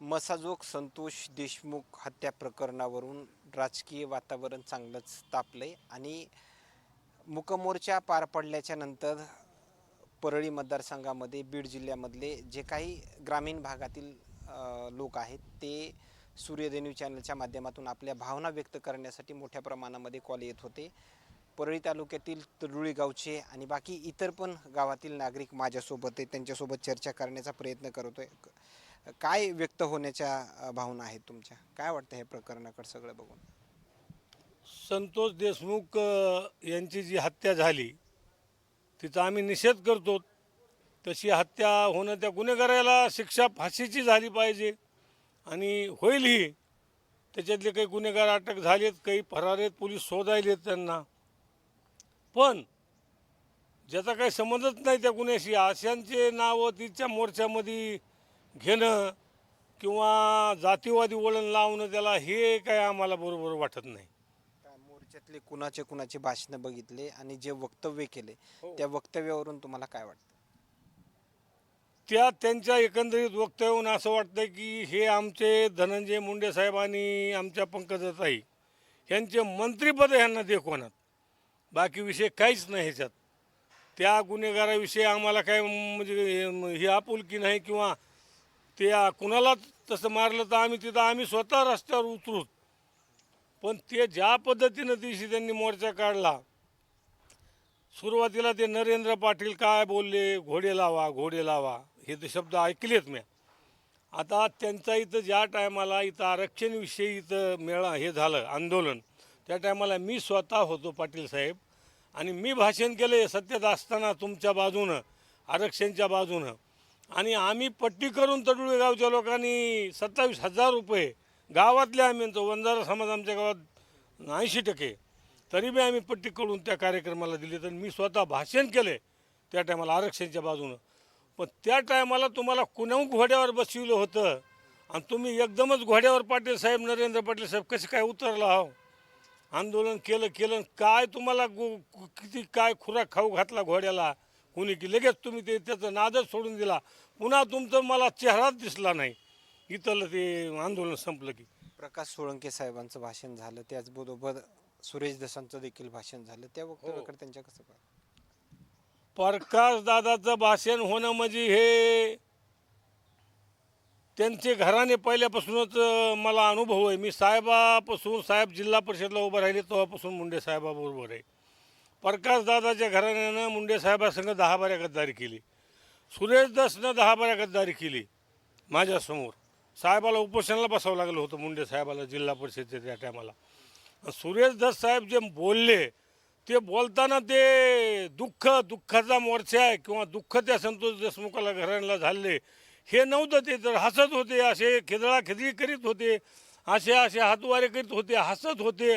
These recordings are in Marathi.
मसाजोग संतोष देशमुख हत्या प्रकरणावरून राजकीय वातावरण चांगलंच तापलं आहे आणि मुकमोर्चा पार पडल्याच्या नंतर परळी मतदारसंघामध्ये बीड जिल्ह्यामधले जे काही ग्रामीण भागातील लोक आहेत ते सूर्यदेन्यू चॅनलच्या माध्यमातून आपल्या भावना व्यक्त करण्यासाठी मोठ्या प्रमाणामध्ये कॉल येत होते. परळी तालुक्यातील तडुळी गावचे आणि बाकी इतर पण गावातील नागरिक माझ्यासोबत आहे त्यांच्यासोबत चर्चा करण्याचा प्रयत्न करतो आहे काय व्यक्त होण्याच्या भावना आहेत तुमच्या? काय वाटतं हे प्रकरणाकडे सगळं बघून? संतोष देशमुख यांची जी हत्या झाली तिचा आम्ही निषेध करतो. तशी हत्या होणं त्या गुन्हेगाराला शिक्षा फाशीची झाली पाहिजे. आणि होईलही. त्याच्यातले काही गुन्हेगार अटक झालेत काही फरार आहेत पोलीस शोधायलेत त्यांना. पण ज्याचा काही संबंधच नाही त्या गुन्ह्याशी अशांचे नावं तिच्या मोर्चामध्ये घेणं किंवा जातीवादी वळण लावणं त्याला हे काय आम्हाला बरोबर वाटत नाही. काय मोर्चातले कुणाचे कुणाचे भाषणं बघितले आणि जे वक्तव्य केले हो. त्या वक्तव्यावरून तुम्हाला काय वाटतं? त्या त्यांच्या एकंदरीत वक्तव्यावरून असं वाटतं की हे आमचे धनंजय मुंडे साहेब आणि आमच्या पंकजाताई यांचे मंत्रीपद ह्यांना देखवणार बाकी विषय काहीच नाही ह्याच्यात. त्या गुन्हेगाराविषयी आम्हाला काय म्हणजे ही आपुलकी नाही किंवा ते कुणाला तसं मारलं तर आम्ही तिथं आम्ही स्वतः रस्त्यावर उतरूत पण ते ज्या पद्धतीनं दिवशी त्यांनी मोर्चा काढला सुरुवातीला ते नरेंद्र पाटील काय बोलले घोडे लावा घोडे लावा हे ते शब्द ऐकलेत मी. आता त्यांचा इथं ज्या टायमाला इथं आरक्षणविषयी इथं मेळा हे झालं आंदोलन त्या टायमाला मी स्वतः होतो पाटील साहेब. आणि मी भाषण केले सत्यत असताना तुमच्या बाजूनं आरक्षणच्या बाजूनं. आणि आम्ही पट्टी करून तडुळे गावच्या लोकांनी सत्तावीस हजार रुपये गावातल्या आम्ही वंजारा समाज आमच्या गावात ऐंशी टक्के. तरी बी आम्ही पट्टी करून त्या कार्यक्रमाला दिली तर मी स्वतः भाषण केले त्या टायमाला आरक्षणच्या बाजूनं. पण त्या टायमाला तुम्हाला कुणाहून घोड्यावर बसविलं होतं? आणि तुम्ही एकदमच घोड्यावर पाटील साहेब नरेंद्र पाटील साहेब कसे काय उतरला आहो आंदोलन केलं केलं काय तुम्हाला गो कु- किती काय खुराक खाऊ घातला घोड्याला? कुणी की लगेच तुम्ही ते त्याचं नादच सोडून दिला. पुन्हा तुमचं मला चेहराच दिसला नाही. इथलं ते आंदोलन संपलं की. प्रकाश सोळंके साहेबांचं भाषण झालं त्याचबरोबर सुरेश दसांचं देखील भाषण झालं. त्या वक्तव्याकडे त्यांच्या कसं पाहिलं? प्रकाश दादाचं भाषण होणं म्हणजे हे त्यांचे घराने पहिल्यापासूनच मला अनुभव आहे. मी साहेबापासून साहेब जिल्हा परिषदला उभं राहिले तेव्हापासून मुंडे साहेबाबरोबर आहे. प्रकाशदादाच्या घराण्यानं मुंडे साहेबासंग दहा बाऱ्या गद्दारी केली. सुरेश दासनं दहा बाऱ्या गद्दारी केली माझ्यासमोर साहेबाला उपोषणाला बसावं लागलं होतं मुंडे साहेबाला जिल्हा परिषदेच्या त्या टायमाला. सुरेश दास साहेब जे बोलले ते बोलताना ते दुःख दुःखाचा मोर्चा आहे किंवा दुःख त्या संतोष देशमुखाला घराण्याला झाले हे नव्हतं ते तर हसत होते असे खेदळाखेदळी करीत होते असे असे हातवारे करीत होते हसत होते.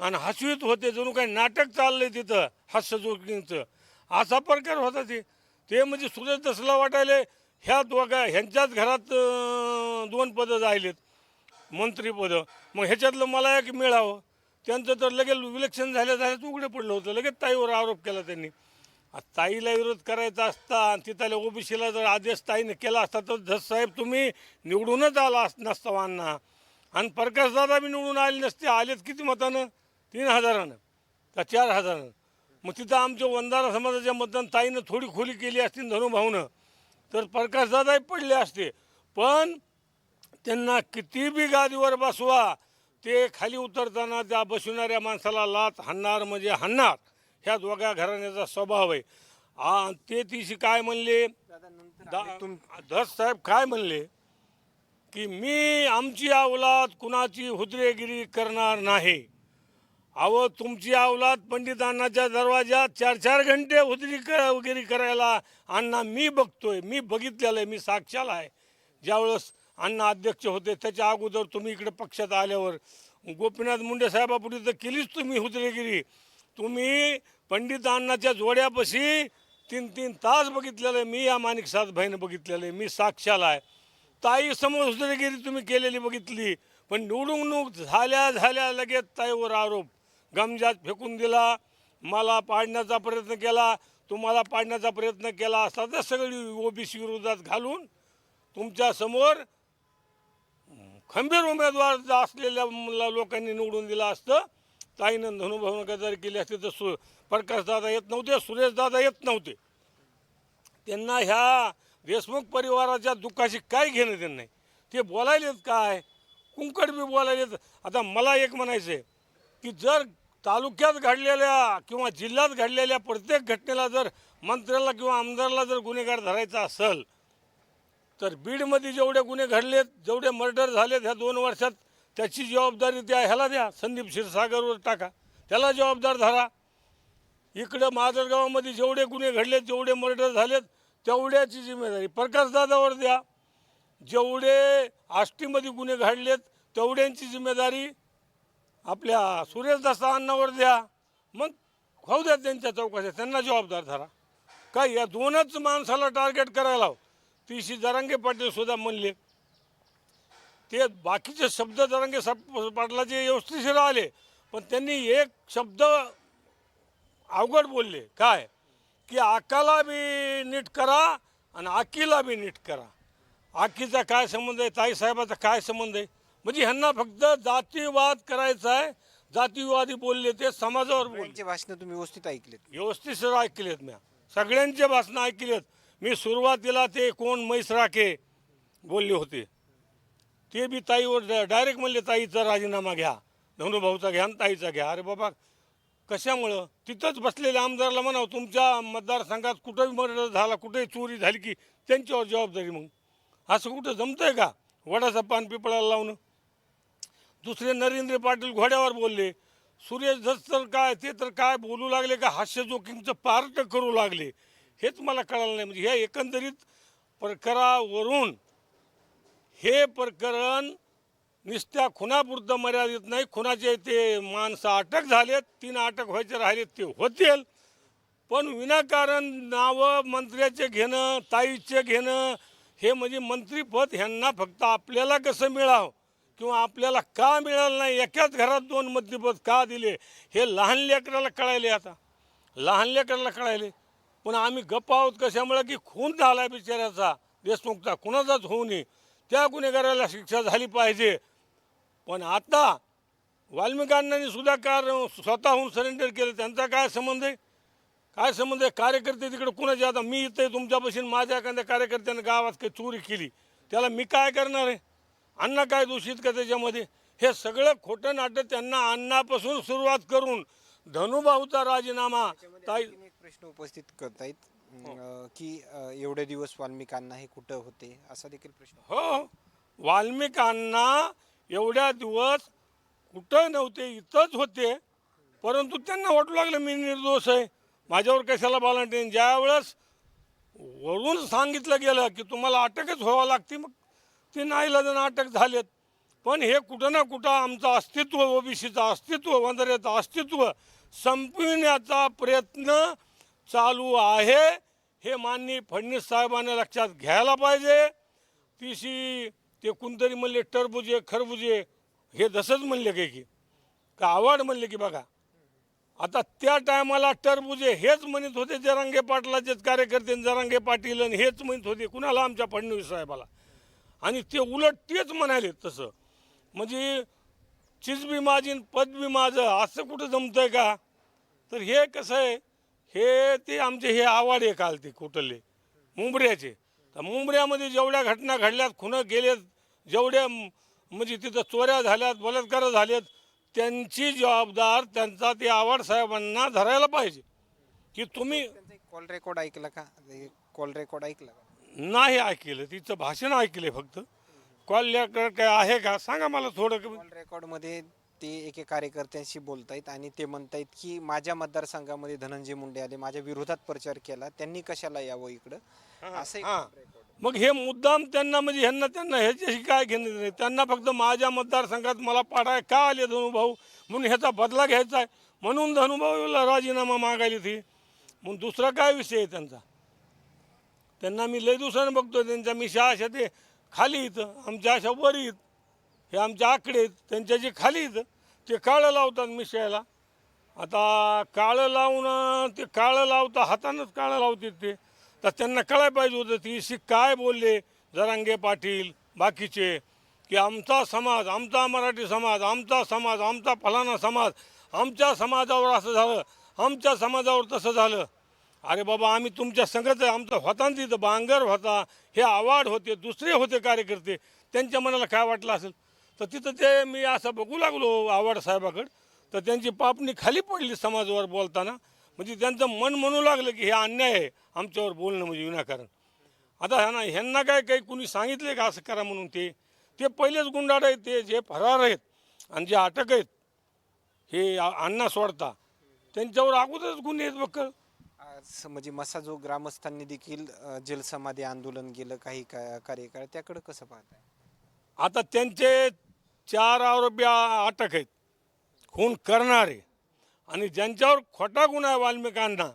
आणि हसवीत होते जणू काही नाटक चाललंय तिथं हास्यजोगींचं असा प्रकार होता ते. ते म्हणजे सुरेश दसला वाटायले ह्या दोघा ह्यांच्याच घरात दोन पदं राहिलेत मंत्रीपदं मग ह्याच्यातलं मला एक मिळावं. त्यांचं तर लगेच विलक्षण झाल्या झाल्याच उघडं पडलं होतं. लगेच ताईवर आरोप केला त्यांनी. ताईला विरोध करायचा असता आणि तिथल्या ओबीसीला जर आदेश ताईने केला असता तर धस साहेब तुम्ही निवडूनच आला नसता वांना. आणि प्रकाश दादा बी निवडून आले नसते आलेत किती मतानं? तीन हजारानं का चार हजारानं. मग तिथं आमच्या वंधारा समाजाच्या मतदान ताईनं थोडी खोली केली असती धनुभाऊनं तर प्रकाश दादाही पडले असते. पण त्यांना किती बी गादीवर बसवा ते खाली उतरताना त्या बसविणाऱ्या माणसाला लात हाणणार म्हणजे हाणणार ह्या दोघा घराण्याचा स्वभाव आहे. आ, ते तिशी काय म्हणले? दा- धस साहेब काय म्हणले? की मी आमची अवलाद कुणाची हुद्रेगिरी करणार नाही. अहो तुमची अवलाद पंडित अण्णाच्या दरवाजात चार चार घंटे हुदरी क- वगैरे करायला अण्णा मी बघतोय मी बघितलेलं आहे मी साक्षाला आहे. ज्यावेळेस अण्णा अध्यक्ष होते त्याच्या अगोदर तुम्ही इकडे पक्षात आल्यावर गोपीनाथ मुंडे साहेबापुढे तर केलीच तुम्ही हुजरेगिरी तुम्ही पंडित अण्णाच्या जोड्यापाशी तीन तीन तास बघितलेलं आहे मी या माणिक सात भाईनं बघितलेलं आहे मी साक्षाला आहे. ताई समोर हुजरेगिरी तुम्ही केलेली बघितली पण निवडणूक झाल्या झाल्या लगेच ताईवर आरोप. गमजात फेकून दिला मला पाडण्याचा प्रयत्न केला तुम्हाला पाडण्याचा प्रयत्न केला असता तर सगळी ओबीसी विरोधात घालून तुमच्यासमोर खंबीर उमेदवार असलेल्या लोकांनी निवडून दिलं असतं. ताईनं धनुभावनं गदारी केली असती तर सु प्रकाशदादा येत नव्हते सुरेशदादा येत नव्हते. त्यांना ह्या देशमुख परिवाराच्या दुःखाशी काय घेणं देणं ते बोलायलेत काय? कुंकड बी बोलायलेत. आता मला एक म्हणायचं आहे की जर तालुक्यात घडलेल्या किंवा जिल्ह्यात घडलेल्या प्रत्येक घटनेला जर मंत्र्याला किंवा आमदारला जर गुन्हेगार धरायचा असेल तर बीडमध्ये जेवढे गुन्हे घडलेत जेवढे मर्डर झालेत ह्या दोन वर्षात त्याची जबाबदारी त्या ह्याला द्या संदीप क्षीरसागरवर टाका. त्याला जबाबदार धरा. इकडं माजलगावामध्ये जेवढे गुन्हे घडलेत जेवढे मर्डर झालेत तेवढ्याची जिम्मेदारी प्रकाशदादावर द्या. जेवढे आष्टीमध्ये गुन्हे घडलेत तेवढ्यांची जिम्मेदारी आपल्या सूर्यदासा अन्नावर द्या. मग होऊ द्या त्यांच्या चौकशा. त्यांना जबाबदार धरा. काय या दोनच माणसाला टार्गेट करायला पी सी जरांगे पाटील सुद्धा म्हणले ते बाकीचे शब्द जरांगे सप- पाटलाचे व्यवस्थिशीर आले पण त्यांनी एक शब्द अवघड बोलले. काय? की आकाला बी नीट करा आणि आकीला बी नीट करा. आकीचा काय संबंध आहे? ताईसाहेबाचा काय संबंध आहे? म्हणजे ह्यांना फक्त जातीवाद करायचा आहे. जातीवादी बोलले ते समाजावर बोलले. भाषणं तुम्ही व्यवस्थित ऐकलेत. व्यवस्थित सर ऐकलेत म्या. सगळ्यांचे भाषणं ऐकलेत. मी सुरुवातीला ते कोण मैस राखे बोलले होते. ते बी ताईवर डायरेक्ट म्हणले ताईचा राजीनामा घ्या. धनुभाऊचा घ्या आणि ताईचा घ्या. अरे बाबा कशामुळं? तिथंच बसलेल्या आमदारला म्हणावं तुमच्या मतदारसंघात कुठंही मर्डर झाला कुठेही चोरी झाली की त्यांच्यावर जबाबदारी मग. असं कुठं जमतंय का? वडाचा पान पिपळाला लावणं. दुसरे नरेंद्र पाटील घोड्यावर बोलले. सुरेश तर काय ते तर काय बोलू लागले का? हास्य जोखीमचं पार्ट करू लागले. हेच मला कळालं नाही. म्हणजे ह्या एकंदरीत प्रकारावरून हे प्रकरण नुसत्या खुनापुरतं मर्यादित नाही. खुनाचे ते माणसं अटक झालेत. तीन अटक व्हायचे राहिलेत ते होतील. पण विनाकारण नावं मंत्र्याचे घेणं ताईचे घेणं हे म्हणजे मंत्रीपद ह्यांना फक्त आपल्याला कसं मिळावं? किंवा आपल्याला का मिळालं नाही? एकाच घरात दोन मंत्रीपद का दिले? हे लहान लेकराला कळायले आता. लहान लेकराला कळायले. पण आम्ही गप्प आहोत कशामुळे की खून झाला बिचाऱ्याचा? देशमुखचा. कुणाचाच होऊ नये. त्या गुन्हेगाराला शिक्षा झाली पाहिजे. पण आता वाल्मिकांनी सुद्धा कार स्वतःहून सरेंडर केलं. त्यांचा काय संबंध आहे? काय संबंध आहे? कार्यकर्ते तिकडे कुणाचे? आता मी इथे तुमच्यापाशी माझ्या एखाद्या कार्यकर्त्यानं गावात काही चोरी केली. त्याला मी काय करणार आहे? अण्णा काय दूषित का त्याच्यामध्ये? हे सगळं खोटं नाटक त्यांना अण्णापासून सुरुवात करून धनुभाऊचा राजीनामा ताई एक प्रश्न उपस्थित करतायत. अं, की अं, एवढे दिवस वाल्मिकांना हे कुठं होते? असा देखील प्रश्न. हो. वाल्मिकांना एवढ्या दिवस कुठं नव्हते इथंच होते. परंतु त्यांना वाटू लागलं मी निर्दोष आहे. माझ्यावर कशाला बालांटीन ज्यावेळेस वरून सांगितलं गेलं की तुम्हाला अटकच व्हावं लागते मग ते नाईलाजानं अटक झालेत. पण हे कुठं ना कुठं आमचं अस्तित्व ओबीसीचं अस्तित्व वंदरेचं अस्तित्व संपविण्याचा प्रयत्न चालू आहे. हे माननीय फडणवीस साहेबांना लक्षात घ्यायला पाहिजे. तिशी ते कोणतरी म्हणले टरबुजे खरबुजे हे तसंच म्हणले काय की. का आवड म्हणले की बघा. आता त्या टायमाला टरबुजे हेच म्हणत होते जरांगे पाटलाचेच कार्यकर्ते जरांगे पाटील आणि हेच म्हणत होते. कुणाला? आमच्या फडणवीस साहेबाला. आणि ते उलट तेच म्हणाले तसं. म्हणजे चिजबी माझी पद बी माझं असं कुठं जमतंय का? तर हे कसं आहे हे ते आमचे हे आवाडे काल ते कुठले? मुंबऱ्याचे. तर मुंबऱ्यामध्ये जेवढ्या घटना घडल्यात खुनं गेलेत जेवढ्या म्हणजे तिथं चोऱ्या झाल्यात बलात्कार झालेत त्यांची जबाबदार त्यांचा ते आवाड साहेबांना धरायला पाहिजे. की तुम्ही कॉल रेकॉर्ड ऐकला का? कॉल रेकॉर्ड ऐकला का? नाही ऐकलं तिचं भाषण ऐकले फक्त. कॉल काय आहे का? सांगा मला थोडं कमी. कॉल रेकॉर्डमध्ये ते एके कार्यकर्त्यांशी बोलतायत आणि ते म्हणतायत की माझ्या मतदारसंघामध्ये धनंजय मुंडे आले माझ्या विरोधात प्रचार केला त्यांनी कशाला यावं इकडं? असं एक हां. मग हे मुद्दाम त्यांना म्हणजे ह्यांना त्यांना ह्याच्याशी काय घेणं नाही त्यांना फक्त माझ्या मतदारसंघात मला पाडाय का आले धनुभाऊ म्हणून ह्याचा बदला घ्यायचा आहे. म्हणून धनुभाऊला राजीनामा मागायली ती मग दुसरा काय विषय आहे त्यांचा? त्यांना मी लय दिवसानं बघतो त्यांच्या मिशा अशा ते खाली इथं आमच्या अशा वर आहेत हे आमच्या आकडे आहेत त्यांच्या जे खाली इथं ते काळं लावतात मिशायला आता काळं लावणं ते काळं लावता हातानंच काळं लावतात ते. तर त्यांना कळायला पाहिजे होतं ती शी काय बोलले जरांगे पाटील बाकीचे की आमचा समाज आमचा मराठी समाज आमचा समाज आमचा फलाना समाज आमच्या समाजावर असं झालं आमच्या समाजावर तसं झालं. अरे बाबा आम्ही तुमच्या संघात आमचा होता ना तिथं बांगर होता हे आवाड होते दुसरे होते कार्यकर्ते त्यांच्या मनाला काय वाटलं असेल? तर तिथं ते मी असं बघू लागलो आवाड साहेबाकडं तर त्यांची पापणी खाली पडली समाजावर बोलताना. म्हणजे त्यांचं मन म्हणू लागलं की हे अन्याय आहे आमच्यावर बोलणं म्हणजे विनाकारण. आता ह्यांना ह्यांना काय काही कुणी सांगितले का असं करा म्हणून ते? ते पहिलेच गुंडाड आहेत ते जे फरार आहेत आणि जे अटक आहेत हे अण्णा सोडता. त्यांच्यावर अगोदरच गुन्हे आहेत बघ आज म्हणजे मसाजो ग्रामस्थांनी देखील जलसमाधी आंदोलन केलं काही का कार्यकाळ. त्याकडे कसं पाहताय? आता त्यांचे चार आरोपी अटक आहेत. खून करणारे. आणि ज्यांच्यावर खोटा गुन्हा आहे वाल्मिकांना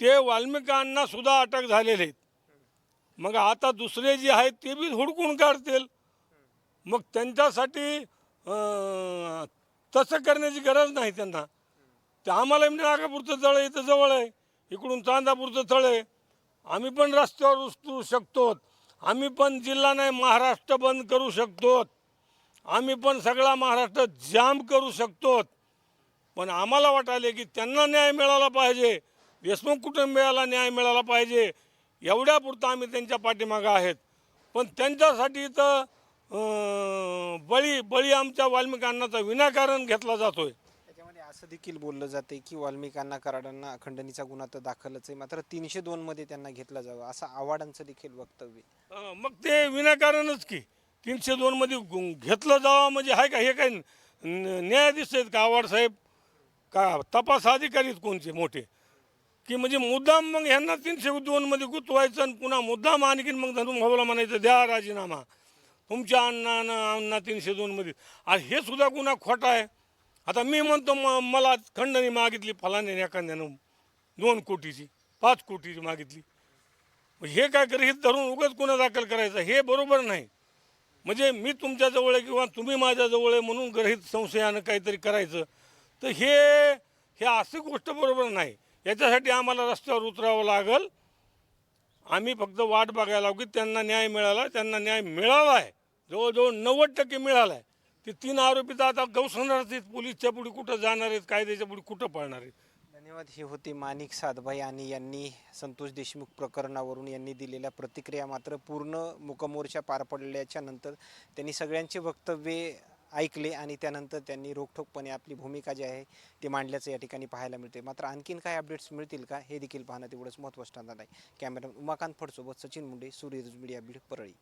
ते वाल्मिकांना सुद्धा अटक झालेले आहेत. मग आता दुसरे जे आहेत ते बी हुडकून काढतील. मग त्यांच्यासाठी तसं करण्याची गरज नाही त्यांना. ते आम्हाला म्हणजे नागापूरचं तळ आहे इथं जवळ आहे. इकडून चांदापूरचं तळ आहे. आम्ही पण रस्त्यावर उचलू शकतो आम्ही पण जिल्हा नाही महाराष्ट्र बंद करू शकतो आम्ही पण सगळा महाराष्ट्र जाम करू शकतो पण आम्हाला वाटायले की त्यांना न्याय मिळाला पाहिजे. देशमुख कुटुंबियाला न्याय मिळाला पाहिजे. एवढ्यापुरतं आम्ही त्यांच्या पाठीमागं आहेत. पण त्यांच्यासाठी तर बळी बळी आमच्या वाल्मिकांनाचा विनाकारण घेतला जातोय. आहे असं देखील बोललं जाते की वाल्मिकांना कराडांना अखंडणीचा गुन्हा तर दाखलच आहे. मात्र तीनशे दोन मध्ये त्यांना घेतला जावं असं आव्हाडांचं देखील वक्तव्य आहे. अं, मग ते विनाकारणच की. तीनशे दोनमध्ये गु- घेतलं जावं म्हणजे आहे का? हे काय न- न्यायाधीश आहेत का? आव्हाड साहेब? का तपास अधिकारी आहेत मोठे? की म्हणजे मुद्दाम मग ह्यांना तीनशे दोनमध्ये गुंतवायचं आणि पुन्हा मुद्दाम आणखीन मग धनुम भाऊला म्हणायचं द्या राजीनामा. तुमच्या अण्णा अण्णा तीनशे दोनमध्ये आणि हे सुद्धा गुन्हा खोटा आहे. आता मी म्हणतो म मला खंडणी मागितली फलाने एखाद्यानं दोन कोटीची पाच कोटीची मागितली. हे काय गृहीत धरून उगाच गुन्हा दाखल करायचा? हे बरोबर नाही. म्हणजे मी तुमच्याजवळ आहे किंवा तुम्ही माझ्याजवळ आहे म्हणून ग्रहित संशयानं काहीतरी करायचं तर हे हे अशी गोष्ट बरोबर नाही. याच्यासाठी आम्हाला रस्त्यावर उतरावं लागल. आम्ही फक्त वाट बघायला लागू की त्यांना न्याय मिळाला त्यांना न्याय मिळाला आहे जवळजवळ नव्वद टक्के मिळाला आहे ते तीन आरोपी तर आता गौसणार आहेत. पोलीसच्या पुढे कुठं जाणार आहेत कायद्याच्या पुढे कुठं पळणार आहेत? धन्यवाद. हे होते माणिक साधभाई आणि यांनी संतोष देशमुख प्रकरणावरून यांनी दिलेल्या प्रतिक्रिया. मात्र पूर्ण मुकमोर्चा पार पडल्याच्या नंतर त्यांनी सगळ्यांचे वक्तव्य ऐकले आणि त्यानंतर त्यांनी रोखठोकपणे आपली भूमिका जी आहे ती मांडल्याचं या ठिकाणी पाहायला मिळते मात्र आणखीन काय अपडेट्स मिळतील का हे देखील पाहणं तेवढंच महत्त्वाचं ठरणार आहे. कॅमेरा उमाकांत फडसोबत सचिन मुंडे सूर्य मीडिया बीड परळी.